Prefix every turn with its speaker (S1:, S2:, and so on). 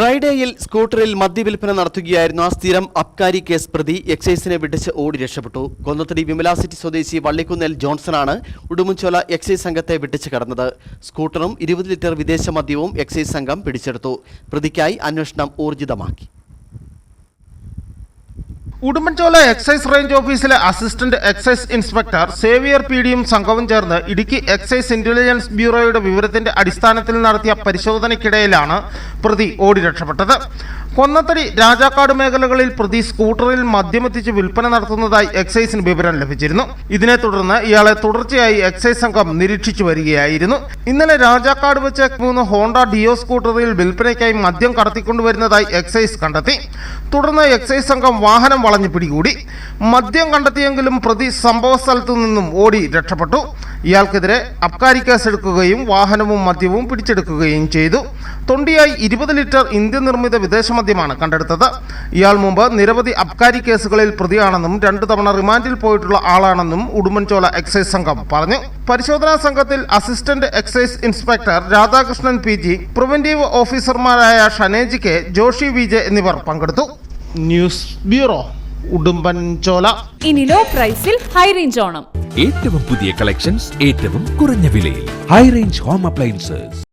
S1: ഡ്രൈഡേയിൽ സ്കൂട്ടറിൽ മദ്യവിൽപ്പന നടത്തുകയായിരുന്ന സ്ഥിരം അബ്കാരി കേസ് പ്രതി എക്സൈസിനെ വിട്ടിച്ച് ഓടി രക്ഷപ്പെട്ടു. കൊന്നത്തടി വിമല സിറ്റി സ്വദേശി വള്ളിക്കുന്നേൽ ജോൺസണാണ് ഉടുമ്പൻചോല എക്സൈസ് സംഘത്തെ വിട്ടിച്ച് കടന്നത്. സ്കൂട്ടറും ഇരുപത് ലിറ്റർ വിദേശ മദ്യവും എക്സൈസ് സംഘം പിടിച്ചെടുത്തു. പ്രതിക്കായി അന്വേഷണം ഊർജിതമാക്കി.
S2: ഉടുമ്പൻചോല എക്സൈസ് റേഞ്ച് ഓഫീസിലെ assistant excise inspector Xavier P ഡിയും സംഘവും ചേർന്ന് ഇടുക്കി എക്സൈസ് ഇന്റലിജൻസ് ബ്യൂറോയുടെ വിവരത്തിന്റെ അടിസ്ഥാനത്തിൽ നടത്തിയ പരിശോധനയ്ക്കിടയിലാണ് പ്രതി ഓടി രക്ഷപ്പെട്ടത്. കൊന്നത്തടി രാജാക്കാട് മേഖലകളിൽ പ്രതി സ്കൂട്ടറിൽ മദ്യമെത്തിച്ച് വിൽപ്പന നടത്തുന്നതായി എക്സൈസിന് വിവരം ലഭിച്ചിരുന്നു. ഇതിനെ തുടർന്ന് ഇയാളെ തുടർച്ചയായി എക്സൈസ് സംഘം നിരീക്ഷിച്ചു വരികയായിരുന്നു. ഇന്നലെ രാജാക്കാട് വെച്ച് മൂന്ന് ഹോണ്ട ഡിയോ സ്കൂട്ടറിൽ വിൽപ്പനയ്ക്കായി മദ്യം കടത്തിക്കൊണ്ടുവരുന്നതായി എക്സൈസ് കണ്ടെത്തി. തുടർന്ന് എക്സൈസ് സംഘം വാഹനം വളഞ്ഞു പിടികൂടി. മദ്യം കണ്ടെത്തിയെങ്കിലും പ്രതി സംഭവ സ്ഥലത്തു നിന്നും ഓടി രക്ഷപ്പെട്ടു. ഇയാൾക്കെതിരെ അബ്കാരി കേസെടുക്കുകയും വാഹനവും മദ്യവും പിടിച്ചെടുക്കുകയും ചെയ്തു. തൊണ്ടിയായി ഇരുപത് ലിറ്റർ ഇന്ത്യൻ നിർമ്മിത വിദേശ മദ്യമാണ് കണ്ടെടുത്തത്. ഇയാൾ മുമ്പ് നിരവധി അബ്കാരി കേസുകളിൽ പ്രതിയാണെന്നും രണ്ടു തവണ റിമാൻഡിൽ പോയിട്ടുള്ള ആളാണെന്നും ഉടുമ്പൻചോല എക്സൈസ് സംഘം പറഞ്ഞു. പരിശോധനാ സംഘത്തിൽ assistant excise inspector Radhakrishnan P G preventive ഓഫീസർമാരായ Shaneji K Joshi V J എന്നിവർ പങ്കെടുത്തു. News bureau Udumbanchola.
S3: ഇനി ലോ പ്രൈസിൽ ഹൈ റേഞ്ച് ഓണം.
S4: ഏറ്റവും പുതിയ കളക്ഷൻസ് ഏറ്റവും കുറഞ്ഞ വിലയിൽ. High range home appliances.